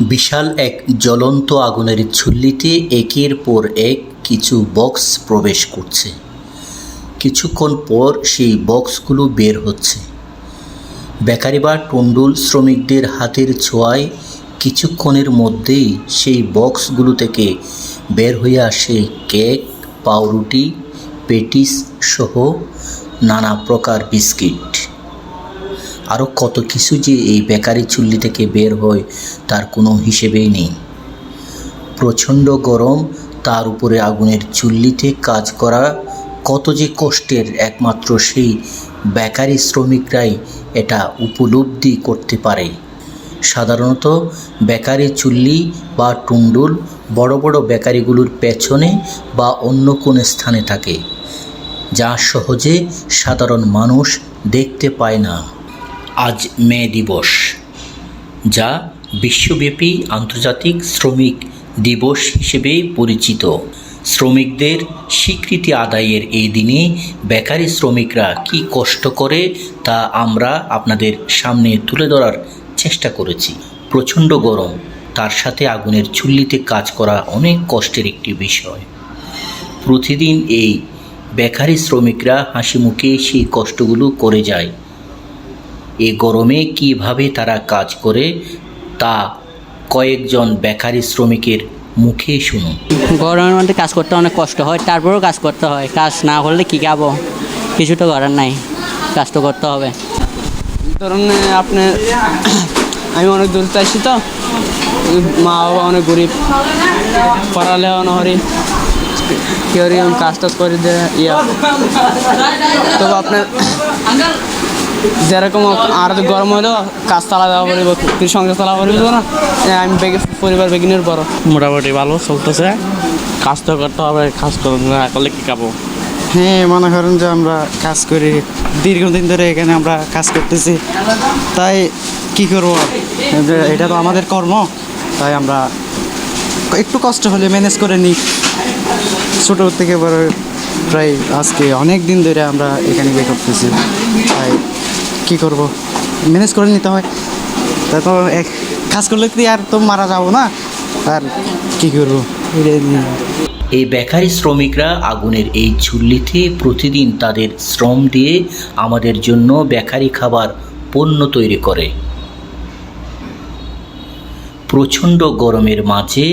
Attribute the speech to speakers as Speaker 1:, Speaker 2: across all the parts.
Speaker 1: বিশাল এক জ্বলন্ত আগুনের ঝুল্লিতে একের পর এক কিছু বক্স প্রবেশ করছে। কিছুক্ষণ পর সেই বক্সগুলো বের হচ্ছে। বেকারি বা টুন্ডুল শ্রমিকদের হাতের ছোঁয়ায় কিছুক্ষণের মধ্যেই সেই বক্সগুলো থেকে বের হয়ে আসে কেক, পাউরুটি, পেটিস সহ নানা প্রকার বিস্কিট। আরও কত কিছু যে এই বেকারি চুল্লি থেকে বের হয়, তার কোনো হিসেবেই নেই। প্রচণ্ড গরম, তার উপরে আগুনের চুল্লিতে কাজ করা কত যে কষ্টের একমাত্র সেই বেকারি শ্রমিকরাই এটা উপলব্ধি করতে পারে। সাধারণত বেকারি চুল্লি বা টুন্ডুল বড় বড় বেকারিগুলোর পেছনে বা অন্য কোনো স্থানে থাকে, যা সহজে সাধারণ মানুষ দেখতে পায় না। আজ মে দিবস, যা বিশ্বব্যাপী আন্তর্জাতিক শ্রমিক দিবস হিসেবে পরিচিত। শ্রমিকদের স্বীকৃতি আদায়ের এই দিনে বেকারি শ্রমিকরা কি কষ্ট করে তা আমরা আপনাদের সামনে তুলে ধরার চেষ্টা করেছি। প্রচণ্ড গরম, তার সাথে আগুনের চুল্লিতে কাজ করা অনেক কষ্টের একটি বিষয়। প্রতিদিন এই বেকারি শ্রমিকরা হাসি মুখে সেই কষ্টগুলো করে যায়। এ গরমে কীভাবে তারা কাজ করে তা কয়েকজন বেকারি শ্রমিকের মুখে শুনুন।
Speaker 2: গরমের মধ্যে কাজ করতে অনেক কষ্ট হয় তারপরেও কাজ করতে হয়। কাজ না করলে কী খাব? কিছু তো করার নাই কাজ তো করতে হবে।
Speaker 3: ধরুন আপনি আমি অনেক দূর চাইছি তো মা বাবা অনেক গরিব পড়ালেখা নহরি কেউ কাজ টাজ করে দেয় ইয়া। তবে আপনার যেরকম আর তো গরম হলেও কাজ চালা দেওয়া পড়িব তুই সংসার চালা পড়িব না? আমি বেগে পরিবার বেগিনের বড়।
Speaker 4: মোটামুটি ভালো চলতেছে। কাজ তো করতে হবে কাজ করতে না করলে কি খাব
Speaker 5: হ্যাঁ মনে করেন যে আমরা কাজ করি দীর্ঘদিন ধরে এখানে আমরা কাজ করতেছি। তাই কি করব? এটা তো আমাদের কর্ম তাই আমরা একটু কষ্ট হলে ম্যানেজ করে নিই। ছোটো থেকে বড় প্রায় আজকে অনেক দিন ধরে আমরা এখানে বিয়ে করতেছি। তাই কি করব? ম্যানেজ করে নিতে হয়। তাই তো এক কাজ করলে কি আর তো মারা যাব না? আর কি করব।
Speaker 1: এই বেকারি শ্রমিকরা আগুনের এই চুল্লিতে প্রতিদিন তাদের শ্রম দিয়ে আমাদের জন্য বেকারি খাবার, পণ্য তৈরি করে। প্রচণ্ড গরমের মাঝে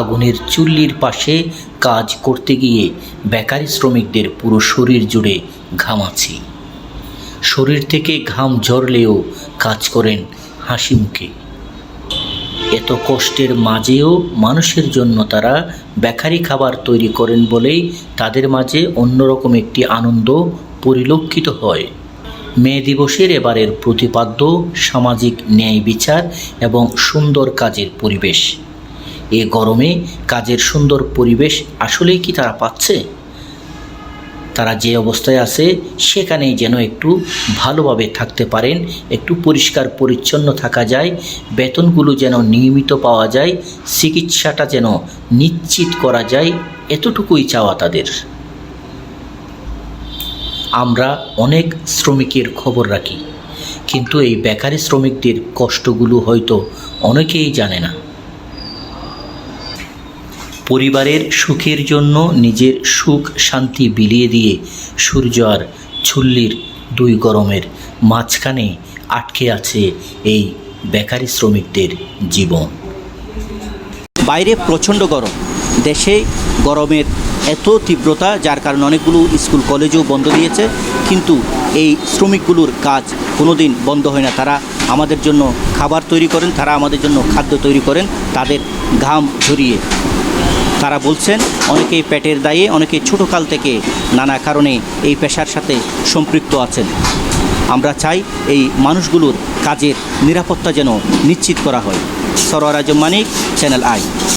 Speaker 1: আগুনের চুল্লির পাশে কাজ করতে গিয়ে বেকারি শ্রমিকদের পুরো শরীর জুড়ে ঘামাছি শরীর থেকে ঘাম ঝরলেও কাজ করেন হাসি মুখে এত কষ্টের মাঝেও মানুষের জন্য তারা বেকারি খাবার তৈরি করেন বলেই তাদের মাঝে অন্যরকম একটি আনন্দ পরিলক্ষিত হয়। মে দিবসের এবারের প্রতিপাদ্য সামাজিক ন্যায় বিচার এবং সুন্দর কাজের পরিবেশ। এ গরমে কাজের সুন্দর পরিবেশ আসলেই কি তারা পাচ্ছে? তারা যে অবস্থায় আছে, সেখানেই যেন একটু ভালোভাবে থাকতে পারেন, একটু পরিষ্কার পরিচ্ছন্ন থাকা যায়, বেতনগুলো যেন নিয়মিত পাওয়া যায়, চিকিৎসাটা যেন নিশ্চিত করা যায়, এতটুকুই চাওয়া তাদের। আমরা অনেক শ্রমিকের খবর রাখি, কিন্তু এই বেকারি শ্রমিকদের কষ্টগুলো হয়তো অনেকেই জানে না। পরিবারের সুখের জন্য নিজের সুখ শান্তি বিলিয়ে দিয়ে সূর্য আর চুল্লির দুই গরমের মাঝখানে আটকে আছে এই বেকারি শ্রমিকদের জীবন। বাইরে প্রচণ্ড গরম। দেশে গরমের এত তীব্রতা, যার কারণে অনেকগুলো স্কুল, কলেজও বন্ধ দিয়েছে, কিন্তু এই শ্রমিকগুলোর কাজ কোনো দিন বন্ধ হয় না। তারা আমাদের জন্য খাবার তৈরি করেন, তারা আমাদের জন্য খাদ্য তৈরি করেন, তাদের ঘাম ঝরিয়ে তারা বলছেন, অনেকেই পেটের দায়ে অনেকে ছোটোকাল থেকে নানা কারণে এই পেশার সাথে সম্পৃক্ত আছেন। আমরা চাই এই মানুষগুলোর কাজের নিরাপত্তা যেন নিশ্চিত করা হয়। Sarwar Azam Manik channel I